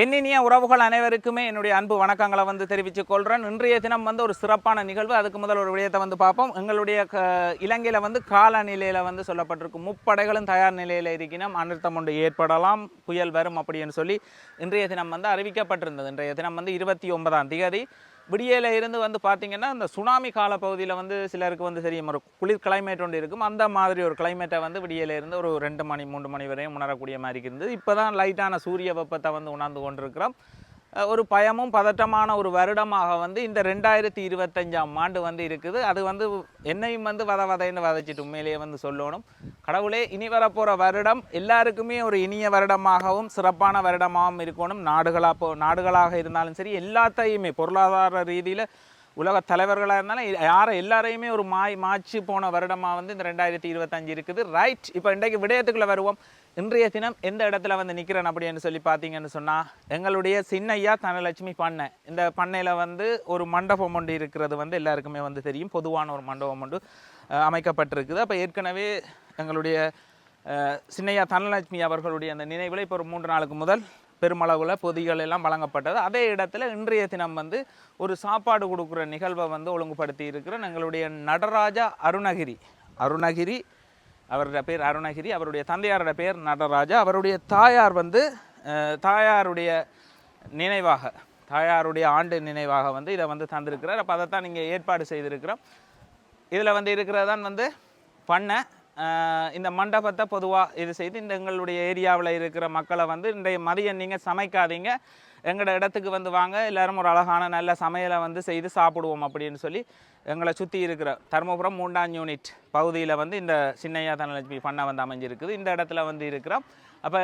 என்னினிய உறவுகள் அனைவருக்குமே என்னுடைய அன்பு வணக்கங்களை வந்து தெரிவித்துக் கொள்கிறேன் இன்றைய தினம் வந்து ஒரு சிறப்பான நிகழ்வு. அதுக்கு முதல் ஒரு விடயத்தை வந்து பார்ப்போம். எங்களுடைய க இலங்கையில் வந்து காலநிலையில் வந்து சொல்லப்பட்டிருக்கும் முப்படைகளும் தயார் நிலையில் இருக்கணும் அனர்த்தம் ஒன்று ஏற்படலாம். புயல் வரும் அப்படின்னு சொல்லி இன்றைய தினம் வந்து அறிவிக்கப்பட்டிருந்தது. இன்றைய தினம் வந்து இருபத்தி ஒன்பதாம் தேதி. விடியல இருந்து வந்து பார்த்தீங்கன்னா இந்த சுனாமி காலப்பகுதியில் வந்து சிலருக்கு வந்து சரி ஒரு குளிர் கிளைமேட் ஒன்று இருக்கும். அந்த மாதிரி ஒரு கிளைமேட்டை வந்து விடியல இருந்து ஒரு ரெண்டு மணி மூன்று மணி வரையும் உணரக்கூடிய மாதிரி இருந்தது. இப்போ தான் லைட்டான சூரிய வெப்பத்தை வந்து உணர்ந்து கொண்டிருக்கிறோம். ஒரு பயமும் பதட்டமான ஒரு வருடமாக வந்து இந்த ரெண்டாயிரத்தி இருபத்தஞ்சாம் ஆண்டு வந்து இருக்குது. அது வந்து என்னையும் வந்து வத வதைன்னு வதைச்சிட்டு உண்மையிலேயே வந்து சொல்லணும். கடவுளே இனி வரப்போகிற வருடம் எல்லாருக்குமே ஒரு இனிய வருடமாகவும் சிறப்பான வருடமாகவும் இருக்கணும். நாடுகளாக போ நாடுகளாக இருந்தாலும் சரி எல்லாத்தையுமே பொருளாதார ரீதியில் உலக தலைவர்களாக இருந்தாலும் யாரை எல்லாரையுமே ஒரு மாய் மாய்ச்சி போன வருடமாக வந்து இந்த ரெண்டாயிரத்தி இருபத்தஞ்சு இருக்குது. ரைட் இப்போ இன்றைக்கு விடயத்துக்குள்ளே வருவோம். இன்றைய தினம் எந்த இடத்துல வந்து நிற்கிறேன் அப்படின்னு சொல்லி பார்த்தீங்கன்னு சொன்னால் எங்களுடைய சின்னையா தனலட்சுமி பண்ணை. இந்த பண்ணையில் வந்து ஒரு மண்டபம் ஒன்று இருக்கிறது வந்து எல்லாருக்குமே வந்து தெரியும். பொதுவான ஒரு மண்டபம் ஒன்று அமைக்கப்பட்டிருக்குது. அப்போ ஏற்கனவே எங்களுடைய சின்னையா தனலட்சுமி அவர்களுடைய அந்த நினைவில் இப்போ ஒரு மூன்று நாளுக்கு முதல் பெருமளவில் பொதிகள் எல்லாம் வழங்கப்பட்டது. அதே இடத்துல இன்றைய தினம் வந்து ஒரு சாப்பாடு கொடுக்குற நிகழ்வை வந்து ஒழுங்குபடுத்தி இருக்கிற எங்களுடைய நடராஜா அருணகிரி அருணகிரி அவரோட பேர் அருணகிரி அவருடைய தந்தையாரோட பேர் நடராஜா. அவருடைய தாயார் வந்து தாயாருடைய நினைவாக தாயாருடைய ஆண்டு நினைவாக வந்து இதை வந்து தந்திருக்கிறார். அப்போ அதைத்தான் நீங்கள் ஏற்பாடு செய்திருக்கிறோம். இதில் வந்து இருக்கிறதான் வந்து பண்ணை இந்த மண்டபத்தை பொதுவாக இது செய்து இந்த எங்களுடைய ஏரியாவில் இருக்கிற மக்களை வந்து இன்றைய மதியம் நீங்கள் சமைக்காதீங்க. எங்களோட இடத்துக்கு வந்து வாங்க எல்லாரும் ஒரு அழகான நல்ல சமையலை வந்து செய்து சாப்பிடுவோம் அப்படின்னு சொல்லி எங்களை சுற்றி இருக்கிற தருமபுரம் மூன்றாம் யூனிட் பகுதியில் வந்து இந்த சின்னையா தனலட்சுமி பண்ணை வந்து அமைஞ்சிருக்குது. இந்த இடத்துல வந்து இருக்கிறோம். அப்போ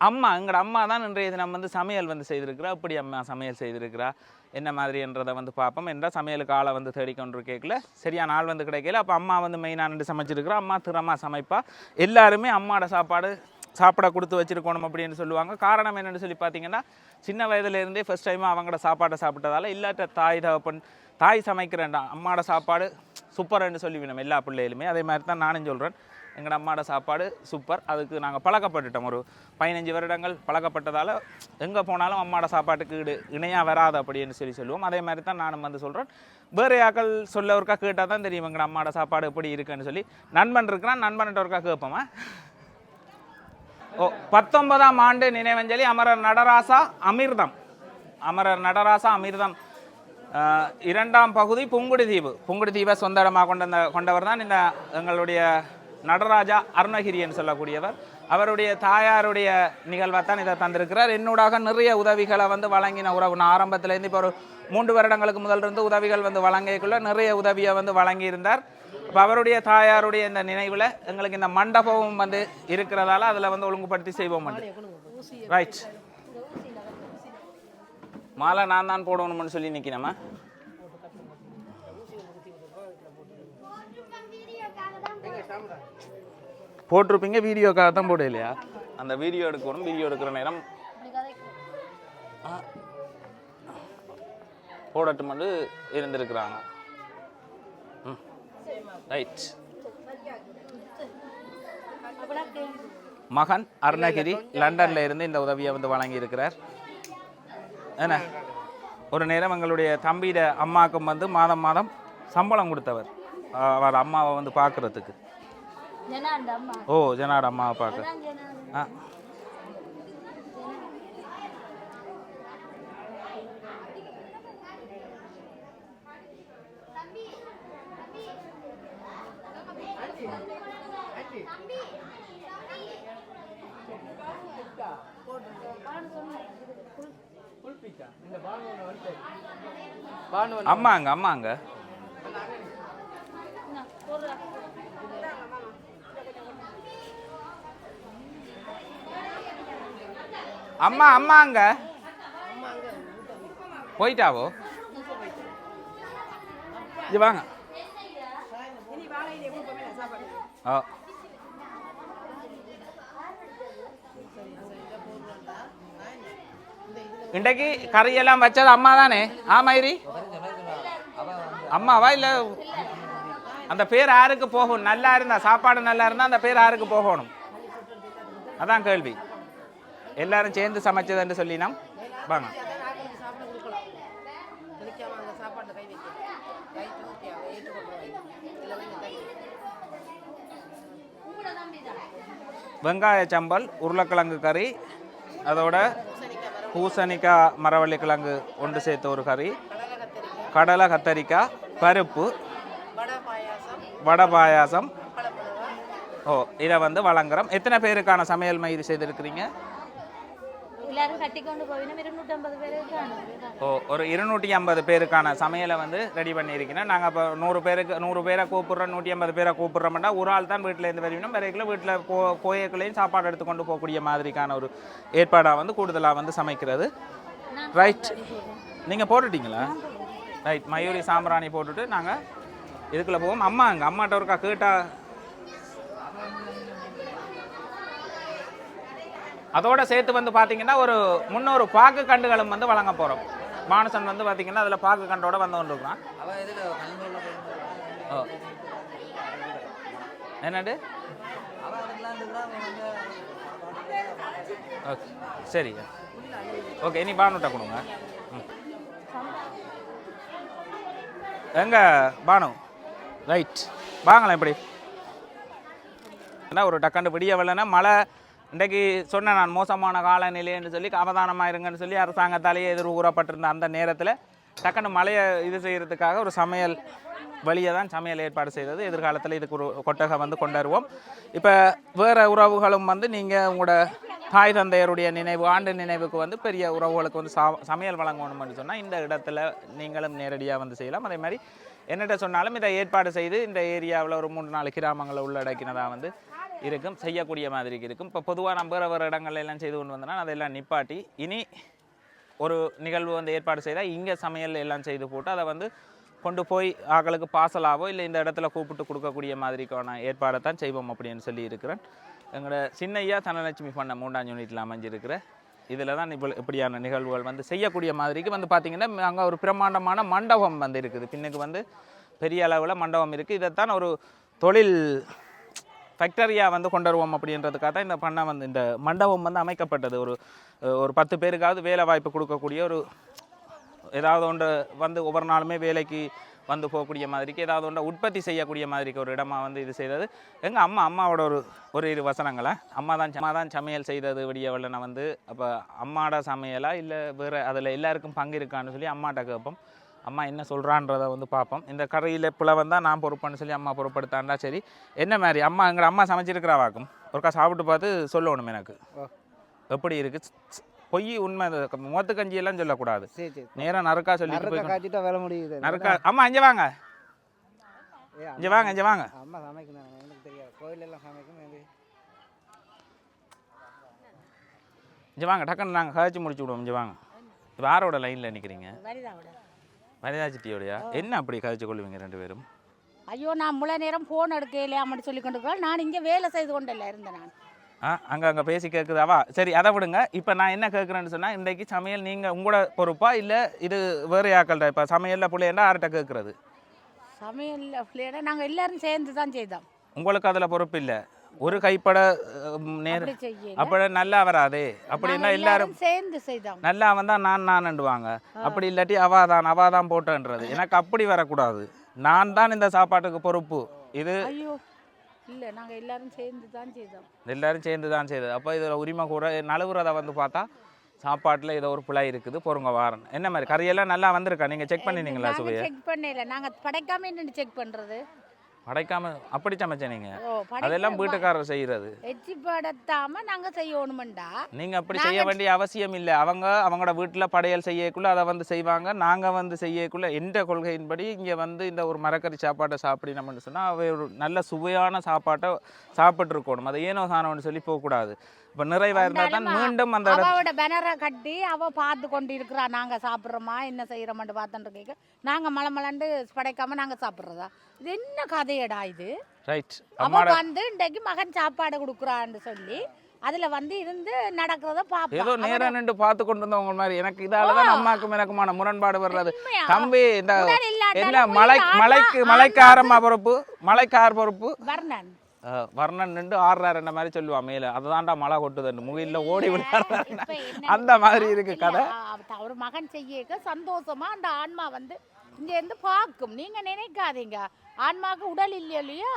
அம்மா எங்களோட அம்மா தான் இன்றைய தினம் வந்து சமையல் வந்து செய்திருக்கிறா. அப்படி அம்மா சமையல் செய்திருக்கிறா? என்ன மாதிரின்றதை வந்து பார்ப்போம். என்றால் சமையலுக்கு ஆளை வந்து தேடிக்கொண்டு கேட்கல. சரியான ஆள் வந்து கிடைக்கல. அப்போ அம்மா வந்து மெயினாக நின்று சமைச்சிருக்கிறா. அம்மா திறமாக சமைப்பா. எல்லாருமே அம்மாவோட சாப்பாடு சாப்பிட கொடுத்து வச்சிருக்கணும் அப்படின்னு சொல்லுவாங்க. காரணம் என்னென்னு சொல்லி பார்த்தீங்கன்னா சின்ன வயதுலேருந்தே ஃபஸ்ட் டைம் அவங்களோட சாப்பாட்டை சாப்பிட்டதால இல்லாட்ட தாய் தகப்பன் தாய் சமைக்கிறேன்டா அம்மாவோட சாப்பாடு சூப்பர்னு சொல்லிவிடும் எல்லா பிள்ளைகளுமே. அதே மாதிரி தான் நானும் சொல்கிறேன் எங்களோட அம்மாவோட சாப்பாடு சூப்பர். அதுக்கு நாங்கள் பழக்கப்பட்டுட்டோம். ஒரு பதினஞ்சு வருடங்கள் பழக்கப்பட்டதால் எங்கே போனாலும் அம்மாவோட சாப்பாட்டுக்கு ஈடு இணையாக வராது அப்படின்னு சொல்லி சொல்லுவோம். அதே மாதிரி தான் நானும் வந்து சொல்கிறேன் வேறு யாக்கள் சொல்ல ஒருக்கா கேட்டால் தான் தெரியும் எங்களோட அம்மாவோட சாப்பாடு எப்படி இருக்குன்னு சொல்லி. நண்பன் இருக்கிறான் நண்பன்கிட்ட ஒருக்கா கேட்போமா? ஓ பத்தொன்பதாம் ஆண்டு நினைவஞ்சலி அமரர் நடராசா அமிர்தம். அமரர் நடராசா அமிர்தம். இரண்டாம் பகுதி புங்குடி தீவு. புங்குடி தீவை சொந்த இடமாக கொண்ட கொண்டவர் தான் இந்த எங்களுடைய நடராஜா அருணகிரியன் சொல்லக்கூடியவர். அவருடைய தாயாருடைய நிகழ்வாக தான் இதை தந்திருக்கிறார். என்னூடாக நிறைய உதவிகளை வந்து வழங்கின உறவு நான் ஆரம்பத்திலேருந்து இப்போ ஒரு மூன்று வருடங்களுக்கு முதல் இருந்து உதவிகள் வந்து வழங்கிக்குள்ள நிறைய உதவியை வந்து வழங்கியிருந்தார். இப்போ அவருடைய தாயாருடைய இந்த நினைவில் எங்களுக்கு இந்த மண்டபமும் வந்து இருக்கிறதால அதில் வந்து ஒழுங்குபடுத்தி செய்வோம் ரைட் மாலை நான் தான் போடணும்னு சொல்லி நிற்கிறேம்மா போட்டிருப்பீங்க வீடியோக்காக தான் போட இல்லையா? அந்த வீடியோ எடுக்கணும் வீடியோ எடுக்கிற நேரம். போடட்டும் வந்து இருந்திருக்கிறாங்க. ரைட் மகன் அருணகிரி லண்டன்ல இருந்து இந்த உதவியை வந்து வழங்கி இருக்கிறார் என்ன? ஒரு நேரம் எங்களுடைய தம்பியிட அம்மாவுக்கும் வந்து மாதம் மாதம் சம்பளம் கொடுத்தவர். அவர் அம்மாவை வந்து பார்க்கறதுக்கு. ஓ ஜனாட அம்மாவை பார்க்க. ஆ. அம்மாங்க அம்மாங்க என்ன, போடுறா. அம்மா அம்மாங்க. போயிட்டாவோ? இது வாங்க. ஓ இன்றைக்கு கறியெல்லாம் வச்சது அம்மா தானே? ஆ மயிரி? அம்மாவா இல்லை அந்த பேர் யாருக்கு போகும் நல்லா இருந்தா சாப்பாடு நல்லா இருந்தா அந்த பேர் யாருக்கு போகணும். அதான் கேள்வி. எல்லாரும் சேர்ந்து சமைச்சதுன்னு சொல்லினோம் வாங்க. வெங்காய சம்பல் உருளைக்கிழங்கு கறி அதோட பூசணிக்காய் மரவள்ளி கிழங்கு ஒன்று சேர்த்த ஒரு கறி. கடலை கத்தரிக்காய் பருப்பு வடை பாயாசம். ஓ இதை வந்து வழங்குறோம். எத்தனை பேருக்கான சமையல் மயிறு செய்திருக்கிறீங்க? எல்லாரும் கட்டிக்கொண்டு போயினா இருநூற்றம்பது பேருக்கு ஓ ஒரு இருநூற்றி ஐம்பது பேருக்கான சமையலை வந்து ரெடி பண்ணியிருக்கீங்கன்னா நாங்கள் இப்போ நூறு பேருக்கு நூறு பேரை கூப்பிட்றோம் நூற்றி ஐம்பது பேரை கூப்பிட்றோம்னா ஒரு ஆள் தான் வீட்டிலேருந்து வருவீங்கன்னா வரைக்கும் வீட்டில் கோ கோயக்குள்ளேயும் சாப்பாடு எடுத்துக்கொண்டு போகக்கூடிய மாதிரிக்கான ஒரு ஏற்பாடாக வந்து கூடுதலாக வந்து சமைக்கிறது ரைட் நீங்கள் போட்டுட்டீங்களா ரைட் மயூரி சாம்பிராணி போட்டுட்டு நாங்கள் இதுக்குள்ளே போவோம் அம்மா அங்கே அம்மாட்ட ஒருக்கா கேட்டால் அதோட சேர்த்து வந்து பார்த்தீங்கன்னா ஒரு முன்னூறு பாக்கு கண்டுகளும் வந்து வழங்க போகிறோம் மானசன் வந்து பார்த்தீங்கன்னா அதில் பாக்கு கண்டோட வந்து கொண்டிருக்கிறான். ஓ. என்னடு ஓகே. சரி. ஓகே இனி பானுட்ட கொடுங்க. எங்க பானு? ரைட். வாங்களேன் இப்படி. என்ன ஒரு டக்காண்டு விடிய வரலன்னா மழை இன்றைக்கு சொன்னேன் நான் மோசமான காலநிலைன்னு சொல்லி அவதானமாக இருங்கன்னு சொல்லி அரசாங்கத்தாலேயே எதிர் கூறப்பட்டிருந்த அந்த நேரத்தில் டக்குன்னு மழையை இது செய்கிறதுக்காக ஒரு சமையல் வழியை தான் சமையல் ஏற்பாடு செய்தது. எதிர்காலத்தில் இதுக்கு ஒரு கொட்டகை வந்து கொண்டாடுவோம் இப்போ வேறு உறவுகளும் வந்து நீங்கள் உங்களோட தாய் தந்தையருடைய நினைவு ஆண்டு நினைவுக்கு வந்து பெரிய உறவுகளுக்கு வந்து சா சமையல் வழங்கணும்னு சொன்னால் இந்த இடத்துல நீங்களும் நேரடியாக வந்து செய்யலாம். அதே மாதிரி என்னட்ட சொன்னாலும் இதை ஏற்பாடு செய்து இந்த ஏரியாவில் ஒரு மூன்று நாலு கிராமங்களை உள்ளடக்கினதாக வந்து இருக்கும் செய்யக்கூடிய மாதிரி இருக்கும். இப்போ பொதுவாக நம்ம வேறு இடங்கள்ல எல்லாம் செய்து கொண்டு வந்தோம்னா அதெல்லாம் நிப்பாட்டி இனி ஒரு நிகழ்வு வந்து ஏற்பாடு செய்தால் இங்கே சமையல் எல்லாம் செய்து போட்டு அதை வந்து கொண்டு போய் ஆக்களுக்கு பாசலாவோ இல்லை இந்த இடத்துல கூப்பிட்டு கொடுக்கக்கூடிய மாதிரிக்கான ஏற்பாடை தான் செய்வோம் அப்படின்னு சொல்லி இருக்கிறேன். எங்களோட சின்னையா தனலட்சுமி பண்ண மூன்றாம் யூனிட்டில் அமைஞ்சிருக்கிற இதில் தான் இப்போ இப்படியான நிகழ்வுகள் வந்து செய்யக்கூடிய மாதிரிக்கு வந்து பார்த்திங்கன்னா அங்கே ஒரு பிரம்மாண்டமான மண்டபம் வந்து இருக்குது. பின்னுக்கு வந்து பெரிய அளவில் மண்டபம் இருக்குது இதைத்தான் ஒரு தொழில் ஃபேக்டரியாக வந்து கொண்டு வருவோம் அப்படின்றதுக்காக தான் இந்த பண்ண வந்து இந்த மண்டபம் வந்து அமைக்கப்பட்டது. ஒரு ஒரு பத்து பேருக்காவது வேலை வாய்ப்பு கொடுக்கக்கூடிய ஒரு ஏதாவது ஒன்று வந்து ஒவ்வொரு நாளுமே வேலைக்கு வந்து போகக்கூடிய மாதிரிக்கு ஏதாவது ஒன்றை உற்பத்தி செய்யக்கூடிய மாதிரிக்கு ஒரு இடமா வந்து இது செய்தது. எங்கள் அம்மா அம்மாவோட ஒரு ஒரு இரு வசனங்களை? அம்மா தான் அம்மா தான் சமையல் செய்தது விடிய வந்து அப்போ அம்மாட சமையலா? இல்லை வேறு அதில் எல்லாருக்கும் பங்கு இருக்கான்னு சொல்லி அம்மாட்ட கேட்போம். அம்மா என்ன சொல்கிறான்றதை வந்து பார்ப்போம். இந்த கரையில் புல வந்தால் நான் பொறுப்புன்னு சொல்லி அம்மா பொறுப்படுத்தாண்டா சரி. என்ன மாதிரி? அம்மா எங்கள் அம்மா சமைச்சிருக்கிறா வாக்கும். ஒருக்கா சாப்பிட்டு பார்த்து சொல்லணும் எனக்கு. எப்படி இருக்குது பொய் உண்மை. இது. முகத்து கஞ்சி எல்லாம் சொல்லக்கூடாது. சரி சரி. நேரா நறுக்கா சொல்லிட்டு நறுக்க போய் காய்ச்சிட்டா வேலை முடியுது. நறுக்கா. அம்மா இங்கே வாங்க. இங்கே வாங்க இங்கே வாங்க. அம்மா சமைக்கணும். எனக்கு தெரியாது. கோயில் எல்லாம் சமைக்கணும் இங்கே வாங்க டக்குன்னு நாங்கள் கழிச்சு முடிச்சு விடுவோம். இங்கே வாங்க. இப்போ யாரோட லைனில் நிற்கிறீங்க வனிதா சிட்டியோடையா? என்ன அப்படி கழிச்சு கொள்வீங்க ரெண்டு பேரும்? ஐயோ நான் முழு நேரம் ஃபோன் எடுக்கலையாமட்டு சொல்லி கொண்டு நான் இங்கே வேலை செய்து கொண்டல இருந்தேன் நான். ஆ அங்கே அங்கே பேசி கேட்குதாவா சரி அதை விடுங்க. இப்போ நான் என்ன கேட்குறேன்னு சொன்னால் இன்றைக்கு சமையல் நீங்கள் உங்களோட பொறுப்பா இல்லை இது வேறு யாக்கள்கிட்ட இப்போ சமையலில் பிள்ளைண்டா யார்கிட்ட கேட்குறது சமையல் பிள்ளையோட நாங்கள் எல்லாரும் சேர்ந்து தான் செய்தோம். உங்களுக்கு அதில் பொறுப்பு இல்லை. ஒரு கைப்பட அஹ், நேர் அப்படி நல்லா வராதே. அப்படின்னா நாங்க எல்லாரும் சேர்ந்து செய்தோம். நல்லா வந்தா நான் நான்ண்டுவாங்க அப்படி இல்லாட்டி அவா தான் அவா தான் போட்டேன்றது. எனக்கு அப்படி வரக்கூடாது. நான் தான் இந்த சாப்பாட்டுக்கு பொறுப்பு. இது இல்லை நாங்கள் எல்லாரும் சேர்ந்து தான் செய்தோம். எல்லாரும் சேர்ந்து தான் செய்தது. அப்போ இதில் உரிமை கூட நழுவுறதை வந்து பார்த்தா சாப்பாட்டில் ஏதோ ஒரு பிழை இருக்குது பொறுங்க வாரன் என்ன மாதிரி கறியெல்லாம் நல்லா வந்திருக்கா? நீங்கள் செக் பண்ணினீங்களா சுவையை? செக் பண்ணல. நாங்கள் படைக்காம என்னென்னு செக் பண்ணுறது படைக்காம அப்படி சமைச்சேன் நீங்கள் ஓ அதெல்லாம் வீட்டுக்காரர் செய்கிறது எச்சி படுத்தாம நாங்கள் செய்யணுமெண்டா? நீங்கள் அப்படி செய்ய வேண்டிய அவசியம் இல்லை. அவங்க அவங்களோட வீட்டில் படையல் செய்யக்குள்ள அதை வந்து செய்வாங்க. நாங்கள் வந்து செய்யக்குள்ள எந்த கொள்கையின்படி இங்கே வந்து இந்த ஒரு மரக்கறி சாப்பாட்டை சாப்பிடினோம்னு சொன்னால் அவை ஒரு நல்ல சுவையான சாப்பாட்டை சாப்பிட்ருக்கணும் அதை ஏனோ சாணம்னு சொல்லி போகக்கூடாது. இப்போ நிறைவாக இருந்தால் தான் மீண்டும் அந்த அவளோட பேனரை கட்டி அவ பார்த்து கொண்டு இருக்கிறா நாங்க சாப்பிட்றோமா? என்ன செய்யறோமான்னு பார்த்துட்டு கேட்க நாங்க மலை மலண்டு படைக்காம நாங்க சாப்பிட்றதா? இது என்ன கதையடா இது? ரைட் அவ அம்மாட வந்து இன்றைக்கு மகன் சாப்பாடு கொடுக்குறான்னு சொல்லி அதுல வந்து இருந்து நடக்கிறத ஏதோ பாப்போம் நேரம் நின்று பார்த்து கொண்டு வந்தவங்க மாதிரி. எனக்கு இதால தான் அம்மாக்கும் எனக்குமான முரண்பாடு வர்றது? தம்பி இந்த என்ன மலை மலைக்கு மலைக்காரம்மா பொறுப்பு? மலைக்கார் பொறுப்பு? வர்ணன். வர்ணன் நின்று ஆடுறாருன்ற மாதிரி சொல்லுவான் மேலே. அதுதான்டா மழை கொட்டுதுன்னு. முகில்ல ஓடி என்ன அந்த மாதிரி இருக்கு கதை. அவ- அவர் மகன் செய்யக்க சந்தோஷமா அந்த ஆன்மா வந்து இங்க இருந்து பார்க்கும். நீங்க நினைக்காதீங்க. ஆன்மாவுக்கு உடல் இல்லையா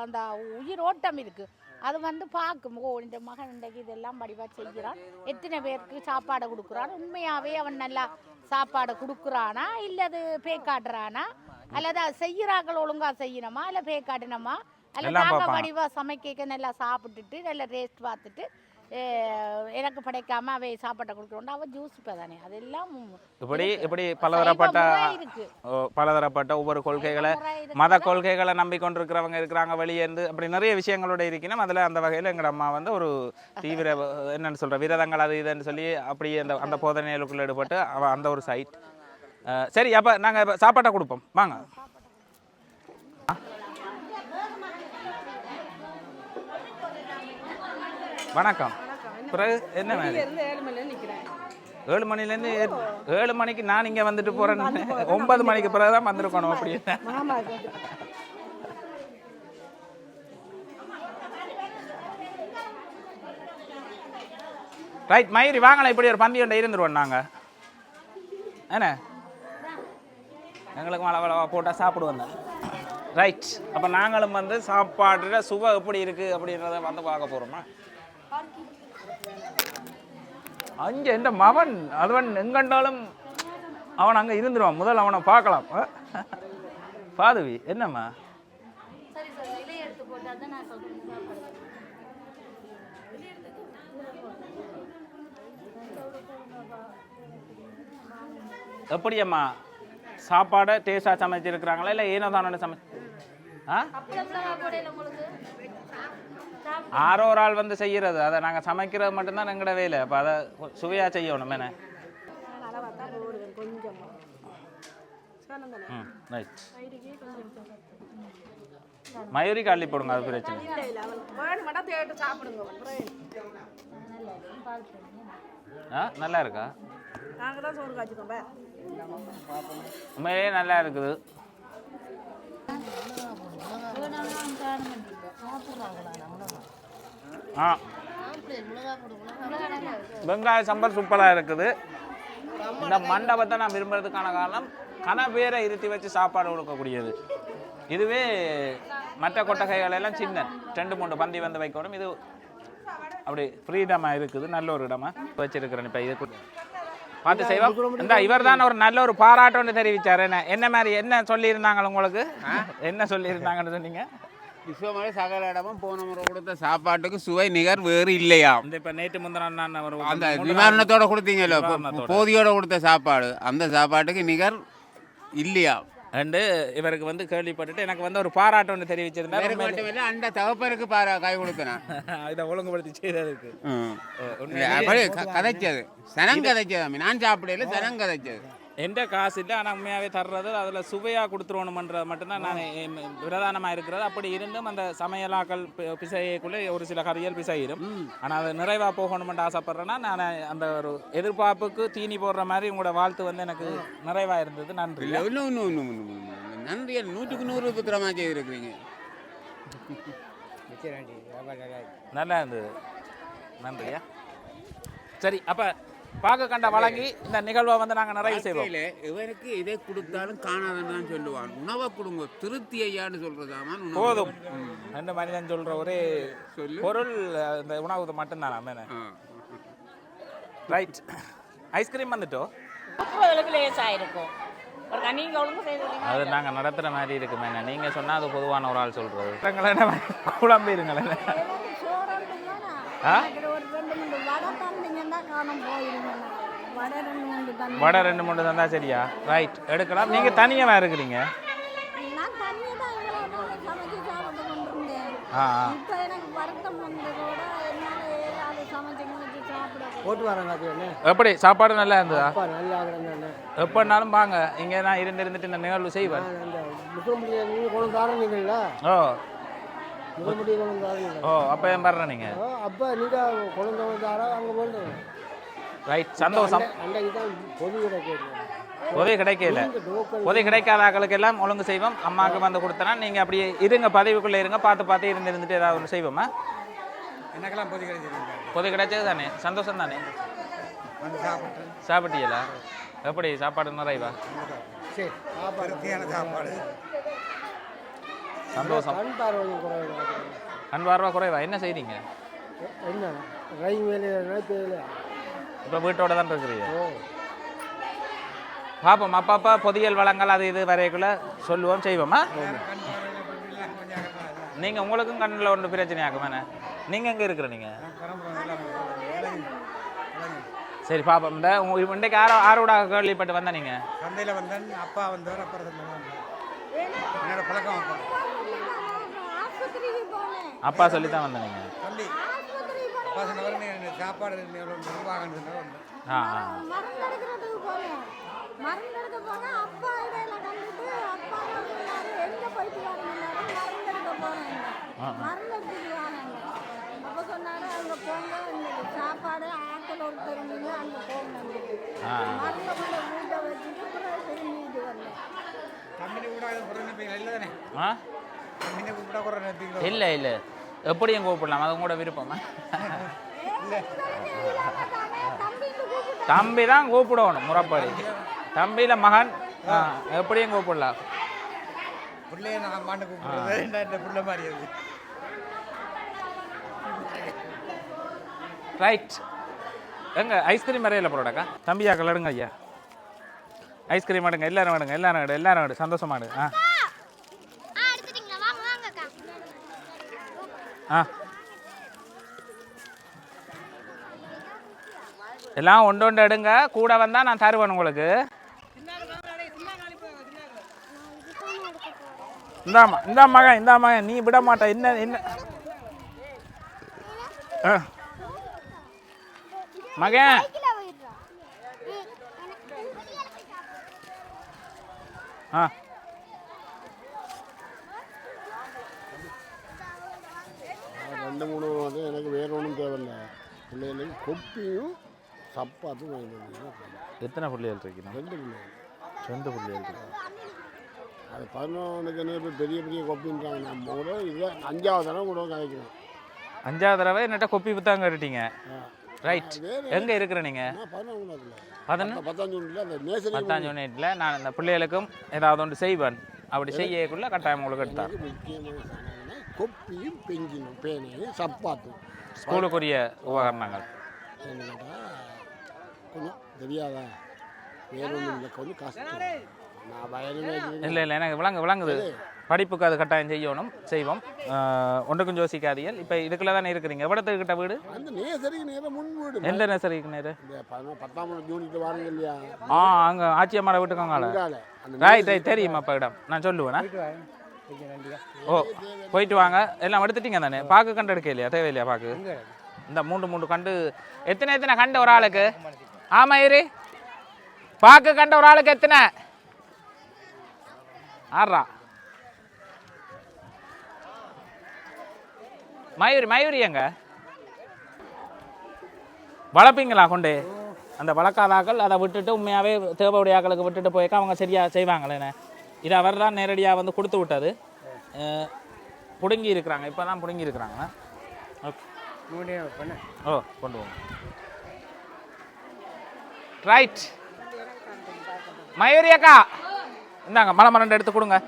அந்த உயிர் ஓட்டம் இருக்கு. அது வந்து பார்க்கும். ஓ இந்த மகன் இன்றைக்கு இதெல்லாம் வடிவா செய்கிறான். எத்தனை பேருக்கு சாப்பாடு கொடுக்குறான்? உண்மையாவே அவன் நல்லா சாப்பாடு கொடுக்குறானா? இல்லை அது காட்டுறானா? அல்லது அது செய்கிறார்கள் ஒழுங்கா செய்யணுமா? இல்லை காட்டணுமா அல்ல எல்லாம் நாங்கள் பார்ப்பாங்க. வடிவா சமைக்க நல்லா சாப்பிட்டுட்டு நல்லா ரேஸ்ட் பார்த்துட்டு எனக்கு படைக்காம அவை சாப்பாட்டை கொடுக்குறோம் அவன் ஜூஸ் இப்போ தானே. அதெல்லாம் இப்படி. இப்படி பலதரப்பட்ட பலதரப்பட்ட ஒவ்வொரு கொள்கைகளை. மத கொள்கைகளை நம்பிக்கொண்டிருக்கிறவங்க இருக்கிறாங்க வெளியே இருந்து. அப்படி நிறைய விஷயங்களோட இருக்கணும் அதில் அந்த வகையில் எங்கள் அம்மா வந்து ஒரு தீவிர என்னன்னு சொல்ற விரதங்கள் அது இதுன்னு சொல்லி அப்படி அந்த அந்த போதனைகளுக்குள்ள ஈடுபட்டு அவ அந்த ஒரு சைட் சரி அப்போ நாங்கள் சாப்பாட்டை கொடுப்போம். வாங்க. வணக்கம். பிறகு என்ன ஏழு மணிலேருந்து ஏழு மணிக்கு நான் இங்கே வந்துட்டு போகிறேன்னு ஒன்பது மணிக்கு பிறகு தான் வந்திருக்கணும் அப்படின்னு மாமா ரைட் மயிரி வாங்கலாம் இப்படி ஒரு பந்தி ஒன்று இருந்துருவோம் நாங்கள் என்ன? எங்களுக்கு மழை போட்டால் சாப்பிடுவோம் ரைட் அப்போ நாங்களும் வந்து சாப்பாடுற சுவை எப்படி இருக்குது அப்படின்றத வந்து பார்க்க போகிறோமா அங்கே எந்த மவன் அதுவன் எங்கண்டாலும் அவன் அங்கே இருந்துருவான். முதல் அவனை பார்க்கலாம். பாதவி என்னம்மா? எப்படியம்மா? சாப்பாடை டேஸ்டாக சமைச்சிருக்கிறாங்களா? இல்லை ஏனோ தானோட சமைச்சு ஆ? ஆரோ ஒரு ஆள் வந்து செய்யறது அதை நாங்கள் சமைக்கிறது மட்டும்தான் எங்களோட வேலை. அப்போ அதை சுவையாக செய்யணும். என்ன? ம் ரைட் மயூரிக்கு அள்ளி போடுங்க அது பிரச்சனை ஆ நல்லா இருக்கா? உண்மையிலேயே நல்லா இருக்குது. ஆ. வெங்காய சம்பல் சூப்பராக இருக்குது. இந்த மண்டபத்தை நான் விரும்புறதுக்கான காரணம் கன பேரை இருத்தி வச்சு சாப்பாடு கொடுக்கக்கூடியது. இதுவே மற்ற கொட்டகைகள் எல்லாம் சின்ன. ரெண்டு மூணு பந்தி வந்து வைக்கணும். இது அப்படி ஃப்ரீடமாக இருக்குது. நல்ல ஒரு இடமா வச்சிருக்கிறேன் இப்போ இது. பார்த்து செய்வோம் இந்த இவர் தான் ஒரு நல்ல ஒரு பாராட்டுன்னு தெரிவிச்சார். என்ன? என்ன மாதிரி என்ன சொல்லியிருந்தாங்க உங்களுக்கு? என்ன சொல்லியிருந்தாங்கன்னு சொன்னீங்க? விஸ்வமலை சகல இடமும் போன முறை கொடுத்த சாப்பாட்டுக்கு சுவை நிகர் வேறு இல்லையா? இந்த இப்போ நேற்று முந்தின அந்த நிவாரணத்தோட கொடுத்தீங்கல்ல. போதியோட கொடுத்த சாப்பாடு அந்த சாப்பாட்டுக்கு நிகர் இல்லையா? அண்டு இவருக்கு வந்து கேள்விப்பட்டுட்டு எனக்கு வந்து ஒரு பாராட்டு ஒன்று மட்டுமில்லை அந்த தகப்பனுக்கு பாரா கை கொடுத்தேன். இதை ஒழுங்குபடுத்தி செய்ததுக்கு கதைச்சது. சனம் கதைச்சது. நான் சாப்பிடல சனம் கதைச்சது எந்த காசு இல்லை ஆனால் உண்மையாகவே தர்றது அதில் சுவையாக கொடுத்துருவணுமன்றது மட்டும்தான் நான் பிரதானமாக இருக்கிறது. அப்படி இருந்தும் அந்த சமையலாக்கள் பிசையக்குள்ளே ஒரு சில கறியல் பிசையிடும். ஆனால் அது நிறைவாக போகணுமென்று ஆசைப்பட்றேன்னா நான் அந்த ஒரு எதிர்பார்ப்புக்கு தீனி போடுற மாதிரி உங்களோட வாழ்த்து வந்து எனக்கு நிறைவாக இருந்தது. நன்றி. நன்றி நூற்றுக்கு நூறு புத்திரமாக செய்திருக்கிறீங்க நல்லா இருந்தது. நன்றியா சரி அப்போ பார்க்க கண்ட வழங்கி இந்த நிகழ்வை வந்து நாங்கள் நிறைவு செய்வோம். இவருக்கு இதை கொடுத்தாலும் காணாதுன்னு தான் சொல்லுவான். உணவை கொடுங்க. திருப்தி ஐயான்னு சொல்றதாமான் உணவு. போதும். ரெண்டு மனிதன் சொல்ற ஒரே சொல்லு. பொருள் இந்த உணவு மட்டும்தானா மேன. ரைட் ஐஸ்கிரீம் வந்துட்டோ? இருக்கும் அது நாங்கள் நடத்துகிற மாதிரி இருக்கு மேன. நீங்கள் சொன்னால் அது பொதுவான ஒரு ஆள் சொல்கிறது எங்களை குழம்பிடுங்களேன் ஆ ஒரு ரெண்டு மூணு வடை தந்தீங்கன்னா காணும் போயிருங்க வடை ரெண்டு மூணு தந்து சரியா? ரைட் எடுக்கலாம். நீங்கள் தனியாக இருக்கிறீங்க? ஆ எப்படி? சாப்பாடு நல்லா இருந்ததா? எப்போனாலும் வாங்க. இங்கே நான் இருந்து இருந்துட்டு இந்த நிகழ்வு செய்வேன். ஓ. ஓ அப்போ ஏன் வர்றேன் நீங்கள் ஓ அப்போ நீங்கள் கொண்டு வந்து தாரா அங்கே போட்டு ரைட் சந்தோஷம். பொது உதவி கிடைக்கல. உதவி கிடைக்காத ஆட்களுக்கு எல்லாம் ஒழுங்கு செய்வோம். அம்மாவுக்கு வந்து கொடுத்தனா நீங்க அப்படியே இருங்க பதவிக்குள்ள இருங்க பார்த்து பார்த்து இருந்து இருந்துட்டு ஏதாவது ஒன்று செய்வோமா? எனக்கெல்லாம் பொதி கிடைச்சிருங்க உதவி கிடைச்சது தானே? சந்தோஷம் தானே? வந்து சாப்பிட்டு. சாப்பிட்டீங்களா? எப்படி? சாப்பாடு நிறைவா? சரி சாப்பாடு. சந்தோஷம். கண் பார்வை குறைவு என்ன செய்றீங்க? என்ன? ரயில் வேலை நினைப்பதில்லை இப்போ வீட்டோட தான் இருக்கிறீங்க. ஓ. பார்ப்போம் அப்பப்போ பொதியல் வளங்கள் அது இது வரைக்குள்ள சொல்லுவோம் செய்வோமா? நீங்கள் உங்களுக்கும் கண்ணில் ஒன்று பிரச்சனை ஆகுமாண்ணே நீங்கள் எங்கே இருக்கிற நீங்கள் சரி பாப்போம். இந்த இன்றைக்கு ஆரோ ஆரோட கேள்விப்பட்டு வந்த நீங்கள் சந்தையில் வந்தேன் அப்பா வந்தவர் அப்புறம் வந்தேன். என்னோட பழக்கம் அப்பா. அப்பா சொல்லி தான் வந்த நீங்கள் எனக்கு சாப்பாடு நிர்வாகம் மருந்து எடுக்க போனால் அப்பா இடையில கண்டுட்டு அப்பா எங்கே போயிட்டு மருந்து எடுக்க போனேன். மருந்து எடுத்துட்டு வாங்க அப்போ சொன்னாரு அங்கே போங்க சாப்பாடு ஆக்கள் ஒருத்தர் நீங்க அங்கே போங்க. ஆ. மருந்தை கொண்டு வீட்டை வச்சுட்டு அப்புறம் திரும்பிட்டு வரல கம்பெனி கூட அது குறை நினைப்பீங்க இல்லை தானே? ஆ? கம்பெனி கூட குறை நினைப்பீங்களோ இல்லை இல்லை. எப்படியும் கூப்பிடலாம் அது கூட விருப்பமா? தம்பி தான் கூப்பிடணும் முறைப்படி தம்பியில் மகன் ஆ, எப்படியும் கூப்பிடலாம். பிள்ளைய நான் மாண்டு கூப்பிடுறது இந்த பிள்ளை மாதிரி அது? ரைட் எங்க ஐஸ்கிரீம் வரையில போடாக்கா தம்பியா கலடுங்க ஐயா. ஐஸ்கிரீம் எடுங்க எல்லாரும் எடுங்க எல்லாரும் எடு எல்லாரும் எடு சந்தோஷமா எடு ஆ ஆ எல்லாம் ஒன்று ஒன்று எடுங்க. கூட வந்தால் நான் தருவேன் உங்களுக்கு. இந்தாம்மா இந்த மகன் இந்த மகன். நீ விட மாட்ட. என்ன என்ன? ஆ. மகன். ஆ. ரெண்டு மூணு வந்து எனக்கு வேற ஒன்றும் தேவையில்லை. பிள்ளைகளுக்கு கொப்பியும் சப்பாத்தும் வாங்கிட்டு வந்தீங்கன்னா எத்தனை பிள்ளைகள் இருக்கணும் ரெண்டு பிள்ளைகள். ரெண்டு பிள்ளைகள் இருக்கு அது பதினொன்றுக்கு இப்போ பெரிய பெரிய கொப்பின்றாங்க. நம்ம கூட இதை அஞ்சாவது தடவை கூட கிடைக்கிறோம் அஞ்சாவது தடவை என்னட்ட கொப்பி புத்தாங்க கட்டிட்டீங்க? ரைட் எங்கே இருக்கிற நீங்கள் பதினொன்று பத்தாஞ்சு பத்தாம் யூனிட்டில் நான் இந்த பிள்ளைகளுக்கும் ஏதாவது ஒன்று செய்வேன். அப்படி செய்யக்குள்ள கட்டாயம் உங்களுக்கு சாதனம்னா கொப்பியும் பெஞ்சினும் பேனையும் சப்பாத்தும். ஸ்கூலுக்குரிய உபகரணங்கள். என்ன கேட்டால் கொஞ்சம் தெரியாதா? வேற ஒன்றும் இல்லை கொஞ்சம் கஷ்டம் நான் வயலுமே இல்லை இல்லை எனக்கு விளங்கு விளங்குது. படிப்புக்கு அது கட்டாயம் செய்யணும் செய்வோம். ஒன்றுக்கும் யோசிக்காதீர்கள். இப்போ இதுக்குள்ள தானே இருக்கிறீங்க. எவ்வளோத்துக்கிட்ட வீடு? அந்த நேசரிக்கு நேரம் முன் வீடு எந்த நர்சரிக்கு நேரு? இந்த பதினொன்று பத்தாம் யூனிட் வாருங்க இல்லையா? ஆ அங்கே வீட்டுக்காங்கால அங்கால அந்த ரைட் ரைட் தெரியும் அப்போ இடம். நான் சொல்லுவேண்ணா ஓ போயிட்டு வாங்க. எல்லாம் எடுத்துட்டீங்க தானே? பாக்கு கண்டு எடுக்க இல்லையா? தேவையில்லையா பாக்கு? இந்த மூன்று மூன்று கண்டு. எத்தனை எத்தனை கண்டு ஒரு ஆளுக்கு? ஆமா இரு. பாக்கு கண்ட ஒரு ஆளுக்கு எத்தனை? ஆறா. மயூரி மயூரி எங்க? வளர்ப்பீங்களா கொண்டு? அந்த வளர்க்காதாக்கள் அதை விட்டுட்டு உண்மையாகவே தேவையுடைய ஆக்களுக்கு விட்டுட்டு போயிருக்கா அவங்க சரியாக செய்வாங்களேண்ணே இது அவர் தான் நேரடியாக வந்து கொடுத்து விட்டது. பிடுங்கி இருக்கிறாங்க. இப்போ தான் பிடுங்கி இருக்கிறாங்க. ஓ கொண்டு போங்க ரைட் மயூரி அக்கா. இந்தாங்க மலை மரண்டை எடுத்து கொடுங்க.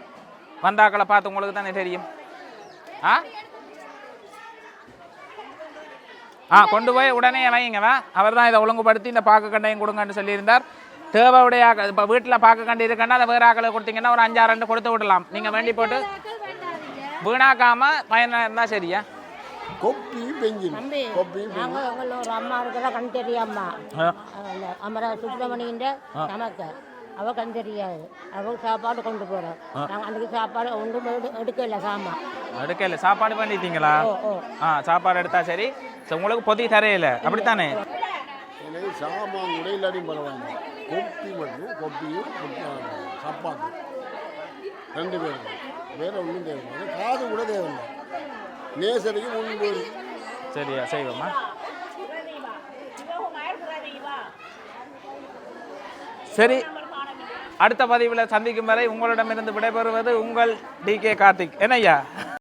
வந்தாக்களை பார்த்து உங்களுக்கு தானே தெரியும். ஆ? ஆ கொண்டு போய் உடனே வைங்கவா அவர் தான் இதை ஒழுங்குபடுத்தி இந்த பாக்கு கண்டையும் கொடுங்கன்னு சொல்லியிருந்தார். தேவையுடைய இப்போ வீட்டில் பாக்கு கண்டு இருக்குன்னா அதை வேறு ஆக்களை கொடுத்தீங்கன்னா ஒரு அஞ்சாறு ரெண்டு கொடுத்து விடலாம். நீங்கள் வேண்டி போட்டு வீணாக்காம பயனாக இருந்தால் சரியா கொப்பியும் பெஞ்சினும் தம்பி கொப்பியும் நாங்கள் உங்களை ஒரு அம்மா இருக்கிற கண். அந்த அமரா சுப்பிரமணியன்ற நமக்கு. அவ கண் தெரியாது. அவ சாப்பாடு கொண்டு போகிறோம் நாங்கள் அன்றைக்கு சாப்பாடு ஒன்றும் எடு எடுக்கல சாமான் அடுக்கல சாப்பாடு பண்ணிட்டீங்களா? ஆ சாப்பாடு எடுத்தா சரி. உங்களுக்கு பொதி தரையில. அப்படித்தானே? சாமான் இல்லாட்டியும் பரவாயில்ல. கொப்பி வந்து கொப்பியும் சப்பாத்து ரெண்டு பேரும். வேற ஒன்றும் தேவையில்லை. காது கூட தேவையில்லை. நேசரிக்கு முன் சரியா செய்வோமா சரி அடுத்த பதிவில் சந்திக்கும் வரை உங்களிடமிருந்து விடைபெறுவது உங்கள் டி கே கார்த்திக். என்னய்யா?